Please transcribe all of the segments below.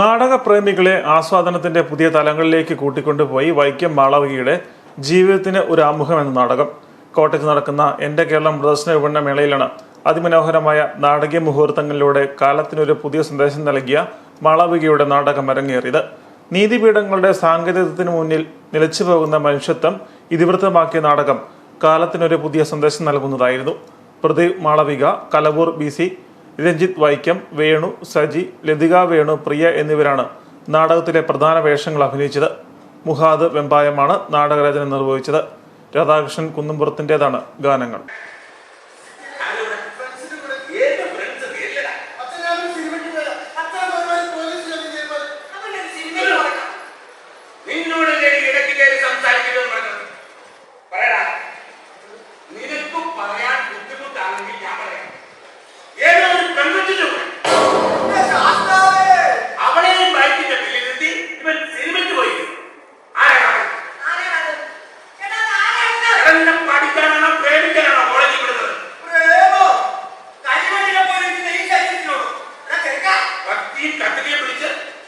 നാടകപ്രേമികളെ ആസ്വാദനത്തിന്റെ പുതിയ തലങ്ങളിലേക്ക് കൂട്ടിക്കൊണ്ടുപോയി വൈക്കം മാളവികയുടെ ജീവിതത്തിന് ഒരു ആമുഖം എന്ന നാടകം. കോട്ടയത്ത് നടക്കുന്ന എന്റെ കേരളം പ്രദർശന വിപണന മേളയിലാണ് അതിമനോഹരമായ നാടകീയ മുഹൂർത്തങ്ങളിലൂടെ കാലത്തിനൊരു പുതിയ സന്ദേശം നൽകിയ മാളവികയുടെ നാടകം അരങ്ങേറിയത്. നീതിപീഠങ്ങളുടെ സാങ്കേതികത്തിന് മുന്നിൽ നിലച്ചു പോകുന്ന മനുഷ്യത്വം ഇതിവൃത്തമാക്കിയ നാടകം കാലത്തിനൊരു പുതിയ സന്ദേശം നൽകുന്നതായിരുന്നു. പ്രദീപ് മാളവിക കലവൂർ ബി രഞ്ജിത്ത് വൈക്കം വേണു സജി ലതിക വേണു പ്രിയ എന്നിവരാണ് നാടകത്തിലെ പ്രധാന വേഷങ്ങൾ അഭിനയിച്ചത്. മുഹാദ് വെമ്പായമാണ് നാടകരചന നിർവഹിച്ചത്. രാധാകൃഷ്ണൻ കുന്നുംപുറത്തിന്റെതാണ് ഗാനങ്ങൾ.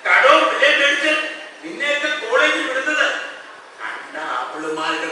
കടവും പിള്ളേരും മേടിച്ച് നിന്നെയൊക്കെ കോളേജിൽ വിടുന്നത്. കണ്ട അവളുമാരുടെ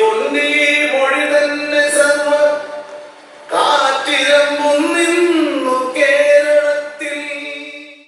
கொண்டே